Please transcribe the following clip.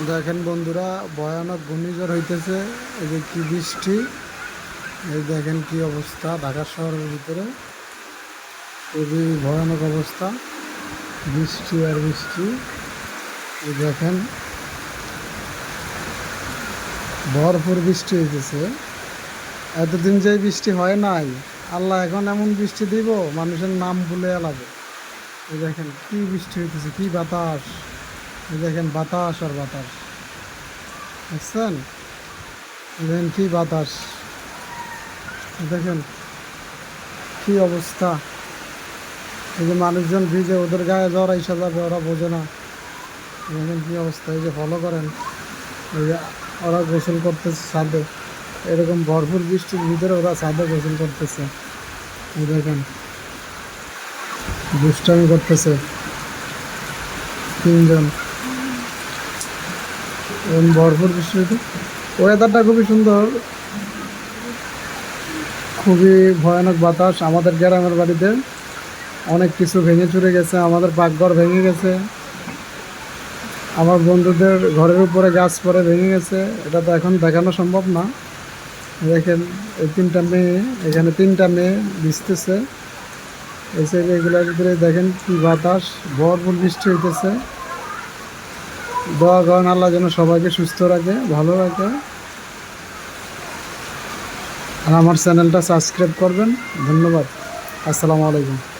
দেখেন বন্ধুরা, ভয়ানক ঘূর্ণিঝড় হইতেছে। এই যে কি বৃষ্টি, এই দেখেন কি অবস্থা ঢাকা শহরের ভিতরে। খুবই ভয়ানক অবস্থা, বৃষ্টি আর বৃষ্টি। এই দেখেন, ভরপুর বৃষ্টি হইতেছে। এতদিন যে বৃষ্টি হয় নাই, আল্লাহ এখন এমন বৃষ্টি দিব, মানুষের নাম ভুলে লাগে এই দেখেন কি বৃষ্টি হইতেছে, কি বাতাস। দেখেন বাতাস আর বাতাস। এই দেখেন কি বাতাস? দেখেন, কি অবস্থা? এই যে মানুষজন ভিজে ওদের গায়ে জ্বর এসে যাবে ওরা বোঝে না। দেখেন কি অবস্থা, এই যে ফলো করেন। এই যে ওরা গোসল করতেছে ছাদে। এরকম ভরপুর বৃষ্টির ভিতরে ওরা ছাদে গোসল করতেছে। এই দেখেন, দুষ্টামি করতেছে। তিনজন। এবং ভরপুর বৃষ্টি হইতে ওয়েদারটা খুবই সুন্দর। খুবই ভয়ানক বাতাস আমাদের গ্রামের বাড়িতে। অনেক কিছু ভেঙে চুরে গেছে, আমাদের পাকঘর ভেঙে গেছে। আমার বন্ধুদের ঘরের উপরে গাছ পরে ভেঙে গেছে। এটা তো এখন দেখানো সম্ভব না। দেখেন, এই তিনটা মেয়ে, এখানে তিনটা মেয়ে ভিজতেছে। এসে এগুলোর ভিতরে দেখেন কি বাতাস, ভরপুর বৃষ্টি হইতেছে। দোয়া করেন আল্লাহ যেন সবাইকে সুস্থ রাখে, ভালো রাখে। আর আমার চ্যানেলটা সাবস্ক্রাইব করবেন। ধন্যবাদ। আসসালামু আলাইকুম।